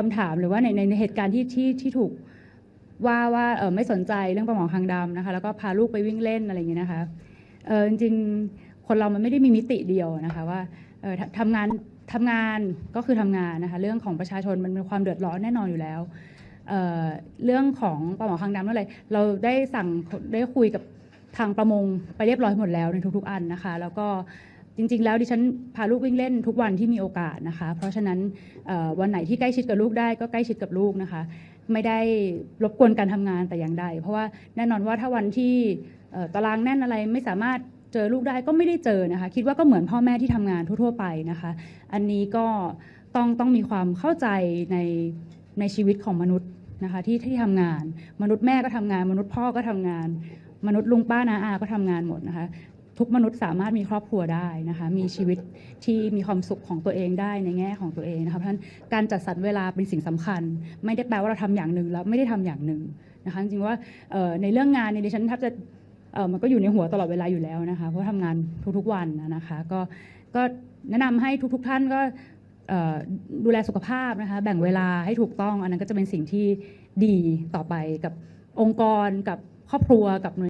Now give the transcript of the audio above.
คำถามหรือว่าในในเหตุการณ์ที่ที่ที่ถูกว่าว่าเออไม่สนใจเรื่องปลาหมอคางดำนะคะแล้วก็พาลูกไปวิ่งเล่นอะไรอย่างเงี้ยนะคะเออจริงๆคนเรามันไม่ได้มีมิติเดียวนะคะว่าเออทำงานทำงานก็คือทำงานนะคะเรื่องของประชาชนมันเป็นความเดือดร้อนแน่นอนอยู่แล้วเออเรื่องของปลาหมอคางดำนั่นเลยเราได้สั่งได้คุยกับทางประมงไปเรียบร้อยหมดแล้วในทุกๆอันนะคะ แล้วก็ จริง ๆ แล้วดิฉันพาลูกวิ่งเล่นทุกวันที่มีโอกาสนะคะ เพราะฉะนั้นวันไหนที่ใกล้ชิดกับลูกได้ก็ใกล้ชิดกับลูกนะคะ ไม่ได้รบกวนการทำงานแต่อย่างใด เพราะว่าแน่นอนว่าถ้าวันที่ตารางแน่นอะไรไม่สามารถเจอลูกได้ก็ไม่ได้เจอนะคะ คิดว่าก็เหมือนพ่อแม่ที่ทำงานทั่ว ๆ ไปนะคะ อันนี้ก็ต้องต้องมีความเข้าใจในในชีวิตของมนุษย์นะคะที่ที่ทำงาน มนุษย์แม่ก็ทำงาน มนุษย์พ่อก็ทำงาน มนุษย์ลุงป้านาอาก็ทำงานหมดนะคะ ทุกมนุษย์สามารถมีครอบครัวได้นะคะ มีชีวิตที่มีความสุขของตัวเองได้ในแง่ของตัวเองนะคะเพราะฉะนั้นการจัดสรรเวลาเป็นสิ่งสำคัญ ไม่ได้แปลว่าเราทำอย่างหนึ่งแล้วไม่ได้ทำอย่างหนึ่งนะคะจริงว่าในเรื่องงานเนี่ยดิฉันแทบจะมันก็อยู่ในหัวตลอดเวลาอยู่แล้วนะคะ เพราะทำงานทุกๆวันนะคะก็ก็แนะนำให้ทุกๆท่านก็ดูแลสุขภาพนะคะแบ่งเวลาให้ถูกต้อง อันนั้นก็จะเป็นสิ่งที่ดีต่อไปกับองค์กรกับครอบครัวกับหน่วย